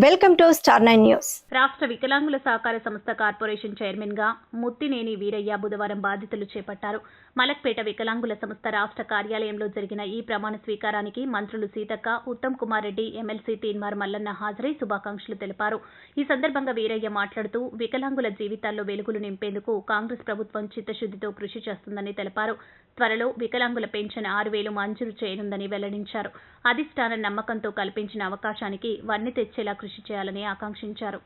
Welcome to Star Nine News. రాష్ట్ర వికలాంగుల సహకార సంస్థ కార్పొరేషన్ చైర్మన్గా ముత్తినేని వీరయ్య బుధవారం బాధ్యతలు చేపట్టారు. మలక్పేట వికలాంగుల సంస్థ రాష్ట్ర కార్యాలయంలో జరిగిన ఈ ప్రమాణ స్వీకారానికి మంత్రులు సీతక్క ఉత్తమ్ కుమార్ రెడ్డి ఎమ్మెల్సీ తీన్మార్ మల్లన్న హాజరై శుభాకాంక్షలు తెలిపారు. ఈ సందర్భంగా వీరయ్య మాట్లాడుతూ వికలాంగుల జీవితాల్లో వెలుగులు నింపేందుకు కాంగ్రెస్ ప్రభుత్వం చిత్తశుద్దితో కృషి చేస్తుందని తెలిపారు. త్వరలో వికలాంగుల పెన్షన్ ఆరు వేలు మంజూరు చేయనుందని వెల్లడించారు. అధిష్టాన నమ్మకంతో కల్పించిన అవకాశానికి వన్ని తెచ్చేలా కృషి చేయాలని ఆకాంక్షించారు.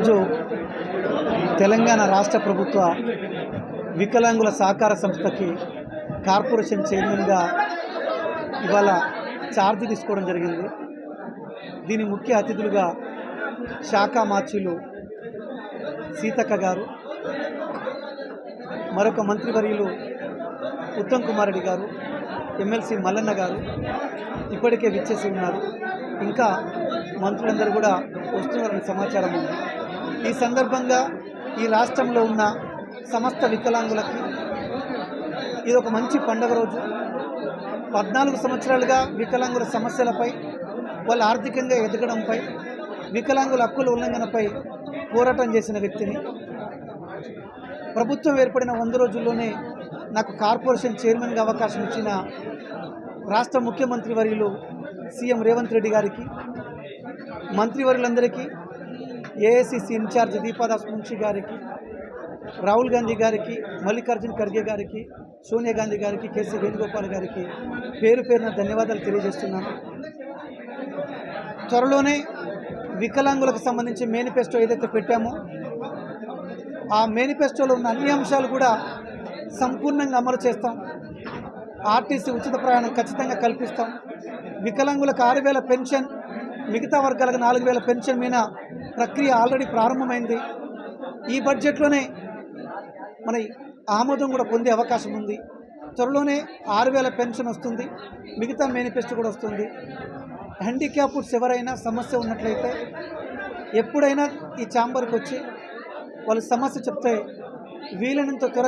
ఈరోజు తెలంగాణ రాష్ట్ర ప్రభుత్వ వికలాంగుల సహకార సంస్థకి కార్పొరేషన్ చైర్మన్గా ఇవాళ ఛార్జ్ తీసుకోవడం జరిగింది. దీని ముఖ్య అతిథులుగా శాఖ మార్చులు సీతక్క గారు మరొక మంత్రివర్యులు ఉత్తమ్ కుమార్ రెడ్డి గారు ఎమ్మెల్సీ మల్లన్న గారు ఇప్పటికే విచ్చేసి ఉన్నారు. ఇంకా మంత్రులందరూ కూడా వస్తున్నారని సమాచారం ఉంది. ఈ సందర్భంగా ఈ రాష్ట్రంలో ఉన్న సమస్త వికలాంగులకి ఇది ఒక మంచి పండగ రోజు. పద్నాలుగు సంవత్సరాలుగా వికలాంగుల సమస్యలపై వాళ్ళు ఆర్థికంగా ఎదగడంపై వికలాంగుల హక్కుల ఉల్లంఘనపై పోరాటం చేసిన వ్యక్తిని. ప్రభుత్వం ఏర్పడిన వంద రోజుల్లోనే నాకు కార్పొరేషన్ చైర్మన్గా అవకాశం ఇచ్చిన రాష్ట్ర ముఖ్యమంత్రి వర్యులు సీఎం రేవంత్ రెడ్డి గారికి మంత్రివర్యులందరికీ ఏఐసిసి ఇన్ఛార్జ్ దీపాదాస్ మున్షి గారికి రాహుల్ గాంధీ గారికి మల్లికార్జున్ ఖర్గే గారికి సోనియా గాంధీ గారికి కేసీ వేణుగోపాల్ గారికి పేరు పేరున ధన్యవాదాలు తెలియజేస్తున్నాను. త్వరలోనే వికలాంగులకు సంబంధించి మేనిఫెస్టో ఏదైతే పెట్టామో ఆ మేనిఫెస్టోలో ఉన్న అన్ని అంశాలు కూడా సంపూర్ణంగా అమలు చేస్తాం. ఆర్టీసీ ఉచిత ప్రయాణం ఖచ్చితంగా కల్పిస్తాం. వికలాంగులకు ఆరు వేల పెన్షన్ మిగతా వర్గాలకు నాలుగు వేల పెన్షన్ మీద ప్రక్రియ ఆల్రెడీ ప్రారంభమైంది. ఈ బడ్జెట్లోనే మన ఆమోదం కూడా పొందే అవకాశం ఉంది. త్వరలోనే ఆరు వేల పెన్షన్ వస్తుంది మిగతా మేనిఫెస్టో కూడా వస్తుంది. హ్యాండిక్యాప్డ్స్ ఎవరైనా సమస్య ఉన్నట్లయితే ఎప్పుడైనా ఈ ఛాంబర్కి వచ్చి వాళ్ళ సమస్య చెప్తే వీలైనంత త్వరగా